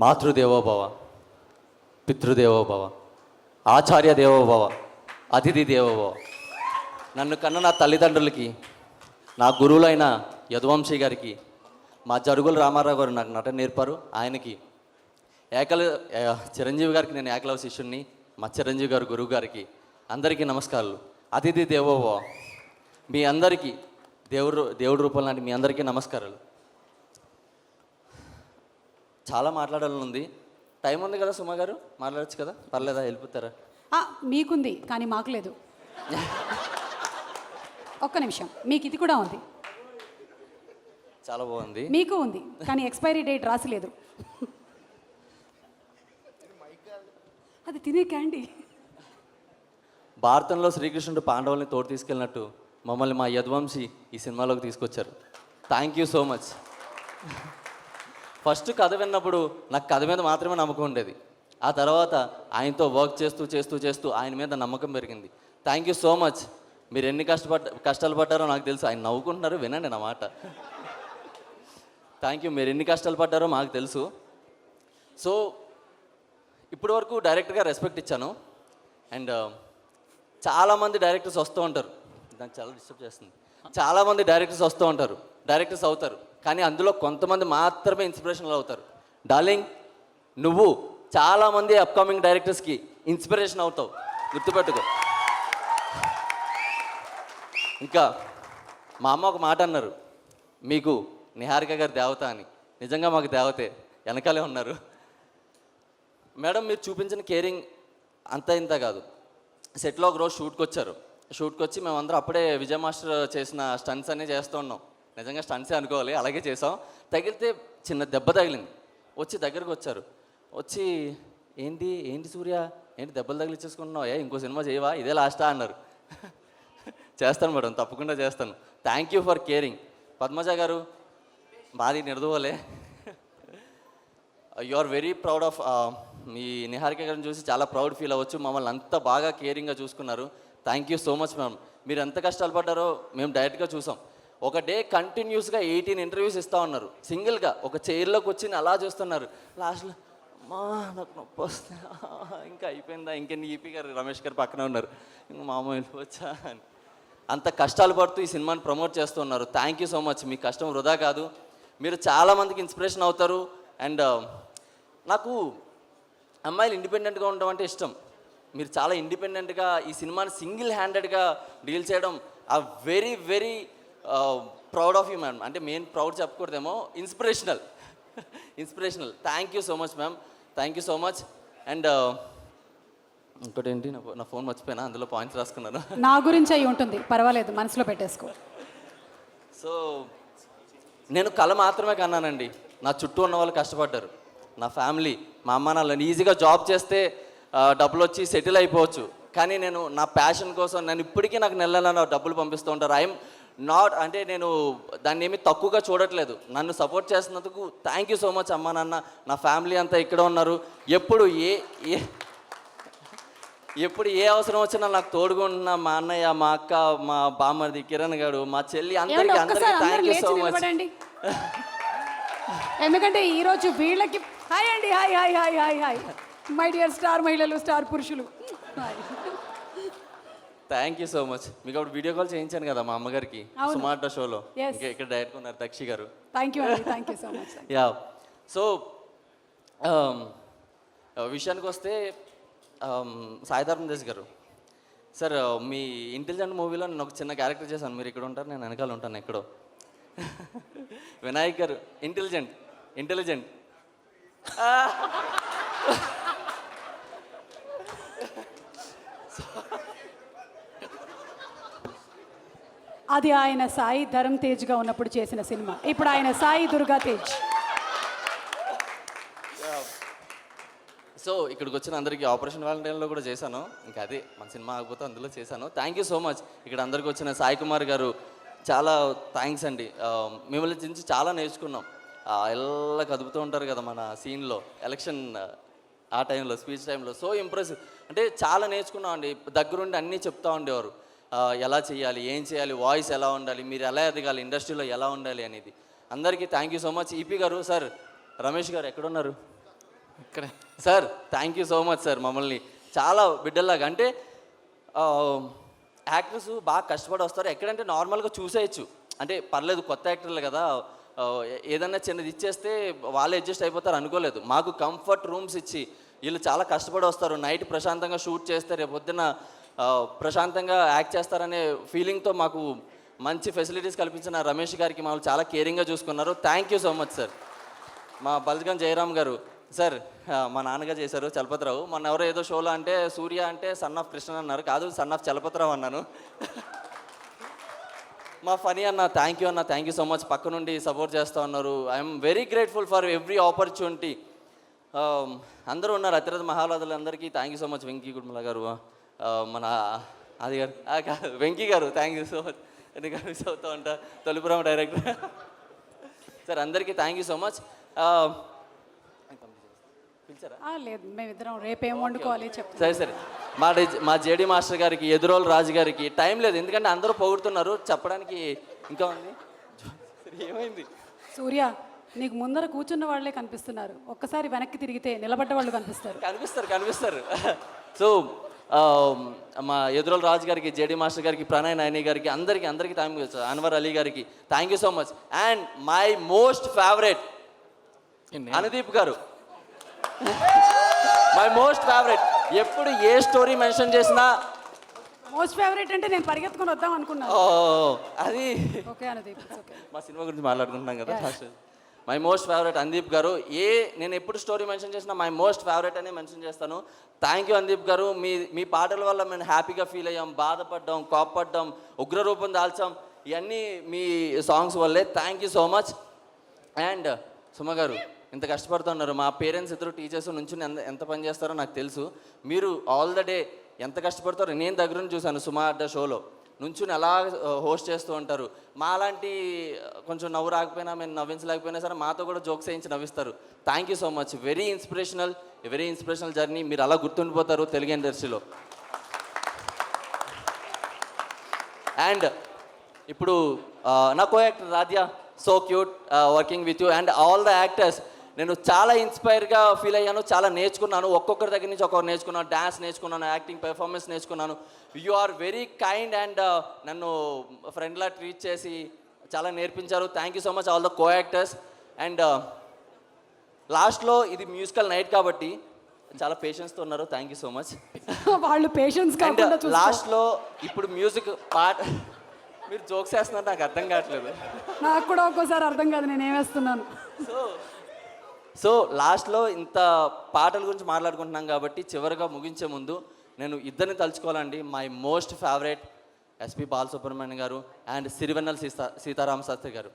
మాతృదేవోభవ పితృదేవోభవ ఆచార్య దేవోభవ అతిథి దేవోభవ నన్ను కన్న నా తల్లిదండ్రులకి నా గురువులైన యదువంశీ గారికి మా జరుగుల రామారావు గారు నాకు నటన నేర్పారు. ఆయనకి ఏకల చిరంజీవి గారికి నేను ఏకలవ శిష్యుణ్ణి మా చిరంజీవి గారు గురువు గారికి అందరికీ నమస్కారాలు. అతిథి దేవోభవ మీ అందరికీ దేవుడు దేవుడి రూపంలో లాంటి మీ అందరికీ నమస్కారాలు. చాలా మాట్లాడాలని ఉంది. టైం ఉంది కదా సుమ గారు? మాట్లాడచ్చు కదా? పర్లేదా? వెళ్ళిపోతారా ఆ, మీకుంది కానీ మాకు లేదు. ఒక్క నిమిషం. మీకు ఇది కూడా ఉంది. చాలా బాగుంది. మీకు ఉంది కానీ ఎక్స్పైరీ డేట్ రాసిలేదు. అది తినే క్యాండీ. భారతంలో శ్రీకృష్ణుడు పాండవుల్ని తోడు తీసుకెళ్ళినట్టు మమ్మల్ని మా యద్వంశి ఈ సినిమాలోకి తీసుకొచ్చారు. Thank you so much first కథ విన్నప్పుడు నాకు కథ మీద మాత్రమే నమ్మకం ఉండేది. ఆ తర్వాత ఆయనతో వర్క్ చేస్తూ చేస్తూ చేస్తూ ఆయన మీద నమ్మకం పెరిగింది. థ్యాంక్ యూ సో మచ్ మీరు ఎన్ని కష్టపడ్డ కష్టాలు పడ్డారో నాకు తెలుసు. ఆయన నవ్వుకుంటున్నారు వినండి నా మాట. థ్యాంక్ యూ మీరు ఎన్ని కష్టాలు పడ్డారో మాకు తెలుసు. సో ఇప్పటి వరకు డైరెక్ట్గా రెస్పెక్ట్ ఇచ్చాను. అండ్ uh, చాలామంది డైరెక్టర్స్ వస్తూ ఉంటారు. దాన్ని చాలా డిస్టర్బ్ చేస్తుంది. చాలామంది డైరెక్టర్స్ వస్తూ ఉంటారు. డైరెక్టర్స్ అవుతారు. కానీ అందులో కొంతమంది మాత్రమే ఇన్స్పిరేషనల్ అవుతారు. డార్లింగ్ నువ్వు చాలామంది అప్కమింగ్ డైరెక్టర్స్కి ఇన్స్పిరేషన్ అవుతావు. గుర్తుపెట్టుకో. ఇంకా మా అమ్మ ఒక మాట అన్నారు. మీకు నిహారిక గారి దేవత అని. నిజంగా మాకు దేవతే. వెనకాలే ఉన్నారు. మేడం మీరు చూపించిన కేరింగ్ అంత ఇంత కాదు. సెట్లో ఒక రోజు షూట్కి వచ్చారు షూట్కి వచ్చి మేమందరం అప్పుడే విజయ్ మాస్టర్ చేసిన స్టన్స్ అన్నీ చేస్తూ ఉన్నాం. నిజంగా స్టంట్సే అనుకోవాలి అలాగే చేసాం. తగిలితే చిన్న దెబ్బ తగిలింది. వచ్చి దగ్గరకు వచ్చారు. వచ్చి ఏంటి ఏంటి సూర్య? ఏంటి దెబ్బలు తగిలిచ్చేసుకుంటున్నావు? ఏ ఇంకో సినిమా చేయవా? ఇదే లాస్టా అన్నారు. చేస్తాను మేడం తప్పకుండా చేస్తాను. Thank you for caring Padmaja గారు మాది నిర్దువలే you are very proud of me Niharika గారిని చూసి చాలా ప్రౌడ్ ఫీల్ అవ్వచ్చు. మమ్మల్ని అంత బాగా కేరింగ్గా చూసుకున్నారు. Thank you so much ma'am మీరు ఎంత కష్టాలు పడ్డారో మేము డైరెక్ట్గా చూసాం. ఒక డే కంటిన్యూస్గా ఎయిటీన్ ఇంటర్వ్యూస్ ఇస్తూ ఉన్నారు. సింగిల్గా ఒక చైర్లోకి వచ్చి అలా చూస్తున్నారు. లాస్ట్లో మా నాకు నొప్పి వస్తే ఇంకా అయిపోయిందా? ఇంకెన్ని ఈపీ గారు రమేష్ గారు పక్కన ఉన్నారు. ఇంక మామూలు వెళ్ళిపోవచ్చా అని. అంత కష్టాలు పడుతూ ఈ సినిమాని ప్రమోట్ చేస్తూ ఉన్నారు. థ్యాంక్ యూ సో మచ్ మీ కష్టం వృధా కాదు. మీరు చాలామందికి ఇన్స్పిరేషన్ అవుతారు. అండ్ um, నాకు అమ్మాయిలు ఇండిపెండెంట్గా ఉండడం అంటే ఇష్టం. మీరు చాలా ఇండిపెండెంట్గా ఈ సినిమాని సింగిల్ హ్యాండెడ్గా డీల్ చేయడం ఆ very very proud of you ma'am అంటే main proud చెప్పకూడదేమో inspirational inspirational thank you so much ma'am thank you so much and ఇంకోటి ఏంటి? నా ఫోన్ మర్చిపోయినా అందులో పాయింట్స్ రాసుకున్నాను. నా గురించి అయి ఉంటుంది. పర్వాలేదు మనసులో పెట్టేసుకో. సో నేను కళ మాత్రమే కన్నానండి. నా చుట్టూ ఉన్న వాళ్ళు కష్టపడ్డారు. నా ఫ్యామిలీ మా అమ్మ నాన్న ఈజీగా జాబ్ చేస్తే డబ్బులు వచ్చి సెటిల్ అయిపోవచ్చు. కానీ నేను నా ప్యాషన్ కోసం నేను ఇప్పటికీ నాకు నెల నెల డబ్బులు పంపిస్తూ ఉంటారు. ఐఎమ్ నాట్ అంటే నేను దాన్ని ఏమి తక్కువగా చూడట్లేదు. నన్ను సపోర్ట్ చేస్తున్నందుకు థ్యాంక్ యూ సో మచ్ అమ్మ నాన్న. నా ఫ్యామిలీ అంతా ఇక్కడ ఉన్నారు. ఎప్పుడు ఏ ఏ ఎప్పుడు ఏ అవసరం వచ్చినా నాకు తోడుగుంటున్న మా అన్నయ్య మా అక్క మా బామ్మది కిరణ్ గారు మా చెల్లి అందరికీ అందరికీ థ్యాంక్ యూ సో మచ్ ఎందుకంటే ఈరోజు వీళ్ళకి హాయ్ అండి hi hi hi hi hi. My dear star మహిళలు స్టార్ పురుషులు. థ్యాంక్ యూ సో మచ్ మీకు అప్పుడు వీడియో కాల్ చేయించాను కదా మా అమ్మగారికి. సుమార్ట షోలో. ఇంకా ఇక్కడ డైరెక్ట్ ఉన్నారు దక్షి గారు. Thank you thank you so much ya so విషయానికి వస్తే um, సాయిధర్మ దేశ్ గారు. సార్ మీ ఇంటెలిజెంట్ మూవీలో నేను ఒక చిన్న క్యారెక్టర్ చేశాను. మీరు ఇక్కడ ఉంటారు నేను వెనకాల ఉంటాను ఎక్కడో. వినాయక్ గారు ఇంటెలిజెంట్ ఇంటెలిజెంట్ అది ఆయన సాయి ధరమ్ తేజ్గా ఉన్నప్పుడు చేసిన సినిమా. ఇప్పుడు ఆయన సాయి దుర్గా తేజ్. సో ఇక్కడికి వచ్చిన అందరికీ ఆపరేషన్ వాలంటీర్లో కూడా చేశాను. ఇంకా అదే మన సినిమా ఆగిపోతే అందులో చేశాను. థ్యాంక్ యూ సో మచ్ ఇక్కడ అందరికి వచ్చిన సాయి కుమార్ గారు చాలా థ్యాంక్స్ అండి. మిమ్మల్ని నుంచి చాలా నేర్చుకున్నాం. ఎలా కదుపుతూ ఉంటారు కదా మన సీన్లో ఎలక్షన్ ఆ టైంలో స్పీచ్ టైంలో సో ఇంప్రెసివ్ అంటే చాలా నేర్చుకున్నాం అండి దగ్గరుండి అన్నీ చెప్తా ఉండేవారు. ఎలా చేయాలి ఏం చేయాలి వాయిస్ ఎలా ఉండాలి మీరు ఎలా ఎదగాలి ఇండస్ట్రీలో ఎలా ఉండాలి అనేది. అందరికీ thank you so much EP గారు సార్ రమేష్ గారు ఎక్కడున్నారు? ఇక్కడే. Sir thank you so much sir మమ్మల్ని. చాలా బిడ్డల్లాగా అంటే యాక్టర్స్ బాగా కష్టపడి వస్తారు. ఎక్కడంటే నార్మల్గా చూసేయచ్చు. అంటే పర్లేదు కొత్త యాక్టర్లు కదా. ఏదన్నా చిన్నది ఇచ్చేస్తే వాళ్ళు అడ్జస్ట్ అయిపోతారు అనుకోలేదు. మాకు కంఫర్ట్ రూమ్స్ ఇచ్చి వీళ్ళు చాలా కష్టపడి వస్తారు. నైట్ ప్రశాంతంగా షూట్ చేస్తే రేపు పొద్దున్న ఆ, ప్రశాంతంగా యాక్ట్ చేస్తారనే ఫీలింగ్తో మాకు మంచి ఫెసిలిటీస్ కల్పించిన రమేష్ గారికి మమ్మల్ని చాలా కేరింగ్గా చూసుకున్నారు. Thank you so much sir. మా బల్గం జయరామ్ గారు సార్ మా నాన్నగారు చేశారు చలపతిరావు. మొన్న ఎవరో ఏదో షోలో అంటే సూర్య అంటే సన్ ఆఫ్ కృష్ణ అన్నారు. కాదు సన్ ఆఫ్ చలపతిరావు అన్నాను. మా ఫనీ అన్న థ్యాంక్ యూ అన్న థ్యాంక్ యూ సో మచ్. పక్క నుండి సపోర్ట్ చేస్తూ ఉన్నారు. I'm very grateful for every opportunity. అందరూ ఉన్నారు అతిరథ మహారాజులందరికీ thank you so much Venky కుటుంబల గారు. మన అది గారు కాదు, వెంకీ గారు థ్యాంక్ యూ సో మచ్ ఎందుకంటే మిస్ అవుతూ ఉంటా తొలిపురం డైరెక్టర్ సార్ అందరికీ థ్యాంక్ యూ సో మచ్ లేదు మేమిద్దరం రేపేం వండుకోవాలి చెప్తాం. సరే సరే. మా మా జేడి మాస్టర్ గారికి ఎదురోలు రాజు గారికి టైం లేదు ఎందుకంటే అందరూ పొగుడుతున్నారు చెప్పడానికి ఇంకా ఉంది. ఏమైంది? సూర్య నీకు ముందర కూర్చున్న వాళ్ళే కనిపిస్తున్నారు. ఒక్కసారి వెనక్కి తిరిగితే నిలబడ్డ వాళ్ళు కనిపిస్తారు. కనిపిస్తారు కనిపిస్తారు. సో మా ఎదురోలు రాజు గారికి జేడి మాస్టర్ గారికి ప్రణయ్ నాయని గారికి అందరికీ అందరికీ థ్యాంక్ యూ అన్వర్ అలీ గారికి. Thank you so much and my most favourite Anudeep గారు. మై మోస్ట్ ఫేవరెట్ ఎప్పుడు ఏ స్టోరీ మెన్షన్ చేసినా మోస్ట్ ఫేవరెట్ అంటే నేను పరిగెత్తుకొని వద్దాం అనుకున్నాను. ఓ అది ఓకే అనుదీప్ ఓకే మా సినిమా గురించి మాట్లాడుకుంటున్నాం కదా మై మోస్ట్ ఫేవరెట్ అందీప్ గారు ఏ నేను ఎప్పుడు స్టోరీ మెన్షన్ చేసినా మై మోస్ట్ ఫేవరెట్ అనే మెన్షన్ చేస్తాను. థ్యాంక్ యూ అందీప్ గారు మీ మీ పాటల వల్ల మేము హ్యాపీగా ఫీల్ అయ్యాం. బాధపడ్డాం కోప్పడ్డాం ఉగ్రరూపం దాల్చాం. ఇవన్నీ మీ సాంగ్స్ వల్లే. Thank you so much and Suma గారు ఇంత కష్టపడుతున్నారు. మా పేరెంట్స్ ఇద్దరు టీచర్స్ నుంచి ఎంత ఎంత పని చేస్తారో నాకు తెలుసు. మీరు ఆల్ ద డే ఎంత కష్టపడతారో నేను దగ్గర నుంచి చూశాను సుమ అడ్డ షోలో నుంచుని అలా హోస్ట్ చేస్తూ ఉంటారు. మాలాంటి కొంచెం నవ్వు రాకపోయినా మేము నవ్వించలేకపోయినా సరే మాతో కూడా జోక్స్ వేయించి నవ్విస్తారు. Thank you so much very inspirational very inspirational journey మీరు అలా గుర్తుండిపోతారు తెలుగు ఇండస్ట్రీలో. అండ్ ఇప్పుడు నా co actor Radhya so cute working with you and all the actors నేను చాలా ఇన్స్పైర్గా ఫీల్ అయ్యాను చాలా నేర్చుకున్నాను. ఒక్కొక్కరి దగ్గర నుంచి ఒక్కొక్కరు నేర్చుకున్నాను డ్యాన్స్ నేర్చుకున్నాను యాక్టింగ్ పెర్ఫార్మెన్స్ నేర్చుకున్నాను. You are very kind and నన్ను ఫ్రెండ్లా ట్రీట్ చేసి చాలా నేర్పించారు. Thank you so much all the co actors and లాస్ట్లో ఇది మ్యూజికల్ నైట్ కాబట్టి చాలా పేషెన్స్తో ఉన్నారు. Thank you so much. వాళ్ళు పేషెన్స్ లాస్ట్లో ఇప్పుడు మ్యూజిక్ పాట మీరు జోక్స్ వేస్తున్నారు నాకు అర్థం కావట్లేదు. నాకు కూడా ఒక్కోసారి అర్థం కాదు నేను ఏమేస్తున్నాను సో సో లాస్ట్లో ఇంత పాటల గురించి మాట్లాడుకుంటున్నాం కాబట్టి చివరిగా ముగించే ముందు నేను ఇద్దరిని తలుచుకోవాలండి. My most favourite SP Balasubrahmanyam గారు అండ్ సిరివెన్నెల సీతా సీతారామ శాస్త్రి గారు.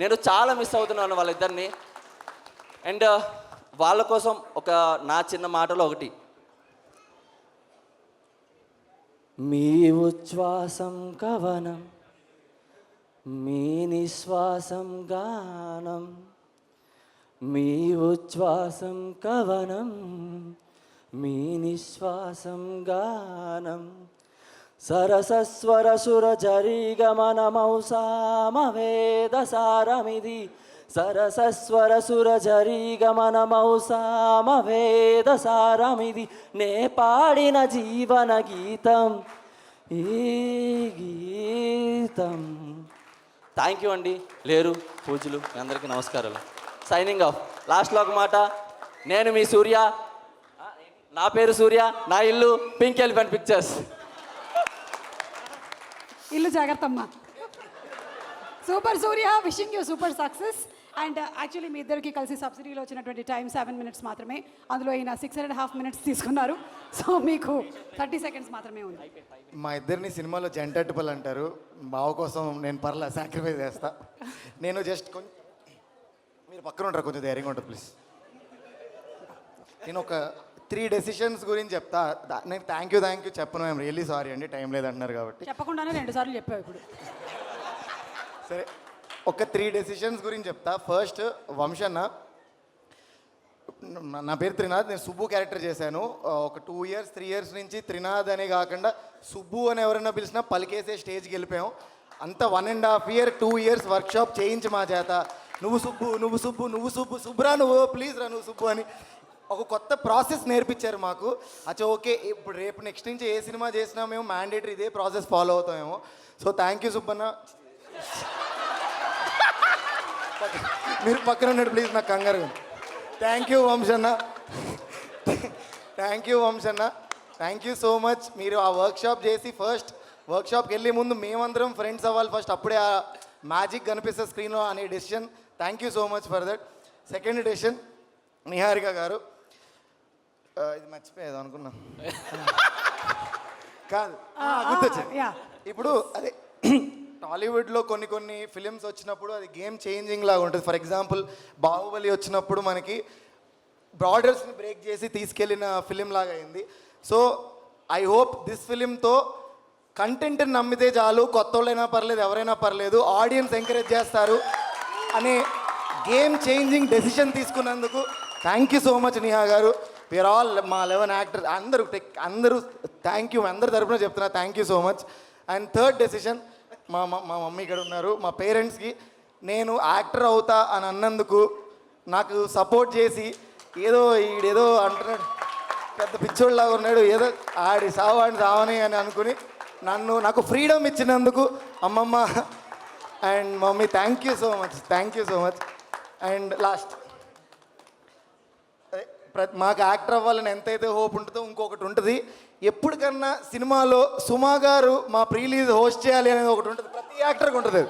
నేను చాలా మిస్ అవుతున్నాను వాళ్ళిద్దరిని. అండ్ uh, వాళ్ళ కోసం ఒక నా చిన్న మాటలో ఒకటి. మీ ఉచ్ఛ్వాసం కవనం మీ నిశ్వాసం గానం మీ ఉచ్ఛ్వాసం కవనం మీ నిశ్వాసం గానం. సరసస్వర సుర సామవేద సారమిది. సరసస్వర సుర సామవేద సారమిది. నే పాడిన జీవన గీతం ఈ గీతం. థ్యాంక్ యూ అండి. లేరు పూజలు అందరికీ నమస్కారాలు. సైనింగ్ ఆఫ్ లాస్ట్లో ఒక మాట. నేను మీ సూర్య. నా పేరు సూర్య. నా ఇల్లు పింక్ ఎలిఫెంట్ పిక్చర్స్. ఇల్లు జాగ్రత్త అమ్మా super Surya wishing you super success and actually మీ ఇద్దరికి కలిసి సబ్సిడీలో వచ్చినటువంటి టైం సెవెన్ మినిట్స్ మాత్రమే. అందులో ఈయన సిక్స్ అండ్ హాఫ్ మినిట్స్ తీసుకున్నారు. సో మీకు థర్టీ సెకండ్స్ మాత్రమే ఉంది. మా ఇద్దరిని సినిమాలో జంటట్టుపల్ అంటారు. బావ కోసం నేను పర్లా సాక్రిఫైస్ చేస్తా. నేను జస్ట్ కొంచెం మీరు పక్కన ఉంటారు కొంచెం ధైర్యంగా ఉంటుంది ప్లీజ్ నేను ఒక త్రీ డెసిషన్స్ గురించి చెప్తా. దా- నేను థ్యాంక్ యూ థ్యాంక్ యూ చెప్పను ఐఎమ్ రియల్లీ సారీ అండి టైం లేదంటున్నారు కాబట్టి. చెప్పకుండానే రెండు సార్లు చెప్పావు ఇప్పుడు. సరే ఒక త్రీ డెసిషన్స్ గురించి చెప్తా. ఫస్ట్ వంశన్న. నా- నా పేరు త్రినాథ్ నేను సుబ్బు క్యారెక్టర్ చేశాను. ఆ, ఒక టూ ఇయర్స్ త్రీ ఇయర్స్ నుంచి త్రినాథ్ అనే కాకుండా సుబ్బు అని ఎవరైనా పిలిచినా పలికేసే స్టేజ్కి వెళ్ళిపోయాం. అంత one and half year two years workshop చేయించి మా చేత. నువ్వు సుబ్బు నువ్వు సుబ్బు నువ్వు సుబ్బు సుబ్బురా నువ్వు ప్లీజ్ రా నువ్వు సుబ్బు అని ఒక కొత్త ప్రాసెస్ నేర్పించారు మాకు. అచ్చా ఓకే ఇప్పుడు రేపు నెక్స్ట్ నుంచి ఏ సినిమా చేసినా మేము మ్యాండేటరీ ఇదే process follow అవుతామేమో. So thank you Subbanna. మీరు పక్కన ఉన్నాడు ప్లీజ్ నాకు కంగారు thank you వంశన్న. Thank you వంశన్న. Thank you so much మీరు ఆ వర్క్షాప్ చేసి ఫస్ట్ వర్క్షాప్కి వెళ్ళే ముందు మేమందరం ఫ్రెండ్స్ అవ్వాలి ఫస్ట్ అప్పుడే మ్యాజిక్ కనిపిస్తుంది స్క్రీన్లో అనే decision. Thank you so much for that second decision Niharika garu. ఇది మర్చిపోయేది అనుకున్నా. కాదు. గుర్తొచ్చింది. ఇప్పుడు అదే టాలీవుడ్లో కొన్ని కొన్ని ఫిలిమ్స్ వచ్చినప్పుడు అది గేమ్ చేంజింగ్ లాగా ఉంటుంది. ఫర్ ఎగ్జాంపుల్ బాహుబలి వచ్చినప్పుడు మనకి బార్డర్స్ని బ్రేక్ చేసి తీసుకెళ్ళిన ఫిలిం లాగా అయింది. సో ఐ హోప్ దిస్ ఫిలింతో కంటెంట్ని నమ్మితే చాలు కొత్త వాళ్ళైనా పర్లేదు ఎవరైనా పర్లేదు ఆడియన్స్ ఎంకరేజ్ చేస్తారు అనే గేమ్ చేంజింగ్ డెసిషన్ తీసుకున్నందుకు thank you so much Niha garu. We're all మా లెవెన్ యాక్టర్ అందరూ టెక్ అందరూ థ్యాంక్ యూ అందరి తరపున చెప్తున్నా thank you so much and third decision మా మా మా మమ్మీ ఇక్కడ ఉన్నారు మా పేరెంట్స్కి నేను యాక్టర్ అవుతా అని అన్నందుకు నాకు సపోర్ట్ చేసి ఏదో ఈడేదో అంటున్నాడు పెద్ద పిచ్చోళ్ళలాగా ఉన్నాడు ఏదో ఆడి సావాడిని సావని అని అనుకుని నన్ను నాకు ఫ్రీడమ్ ఇచ్చినందుకు అమ్మమ్మ. And mummy thank you so much thank you so much and last మాకు యాక్టర్ అవ్వాలని ఎంతైతే హోప్ ఉంటుందో ఇంకొకటి ఉంటుంది. ఎప్పటికన్నా సినిమాలో సుమా గారు మా ప్రీలీజ్ హోస్ట్ చేయాలి అనేది ఒకటి ఉంటుంది. ప్రతి యాక్టర్కి ఉంటుంది. అది.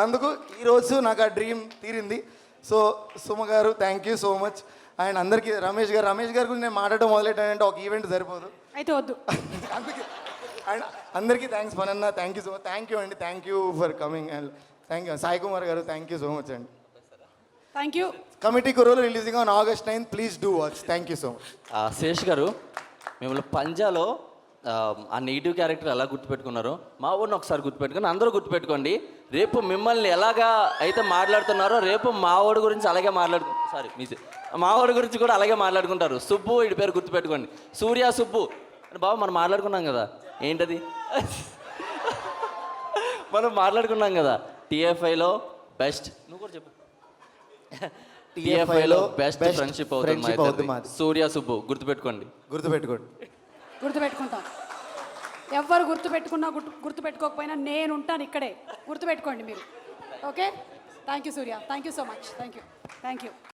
అందుకు ఈరోజు నాకు ఆ డ్రీమ్ తీరింది. So Suma garu thank you so much and అందరికీ రమేష్ గారు రమేష్ గారి గురించి నేను మాట్లాడడం మొదలెట్టానంటే ఒక ఈవెంట్ సరిపోదు. అయితే వద్దు. అందుకే అండ్ అందరికీ thanks పనన్న thank you so much thank you అండి. Thank you for coming and thank you Sai Kumar garu thank you so much అండి. Thank you committee Kurrollu releasing on August nine please do watch thank you so much ఆ, శేష్ గారు మిమ్మల్ని పంజాలో ఆ, negative character ఎలా గుర్తుపెట్టుకున్నారో మా ఊరిని ఒకసారి గుర్తుపెట్టుకుని అందరూ గుర్తుపెట్టుకోండి. రేపు మిమ్మల్ని ఎలాగా అయితే మాట్లాడుతున్నారో రేపు మా వాడి గురించి అలాగే మాట్లాడు సారీ మీ మా వాడి గురించి కూడా అలాగే మాట్లాడుకుంటారు. సుబ్బు ఇడి పేరు గుర్తుపెట్టుకోండి. సూర్య సుబ్బు. బాబు మనం మాట్లాడుకున్నాం కదా. ఏంటది? మనం మాట్లాడుకున్నాం కదా టీఎఫ్ఐలో బెస్ట్ నువ్వు కూడా చెప్పు. టీఎఫ్ఐలో బెస్ట్ ఫ్రెండ్షిప్ అవుతుంది. సూర్య సుబ్బు గుర్తుపెట్టుకోండి. గుర్తుపెట్టుకోండి. గుర్తుపెట్టుకుంటాం. ఎవ్వరు గుర్తుపెట్టుకున్నా గుర్తు గుర్తుపెట్టుకోకపోయినా నేను ఉంటాను ఇక్కడే. గుర్తుపెట్టుకోండి మీరు. Okay? Thank you Surya. Thank you so much thank you thank you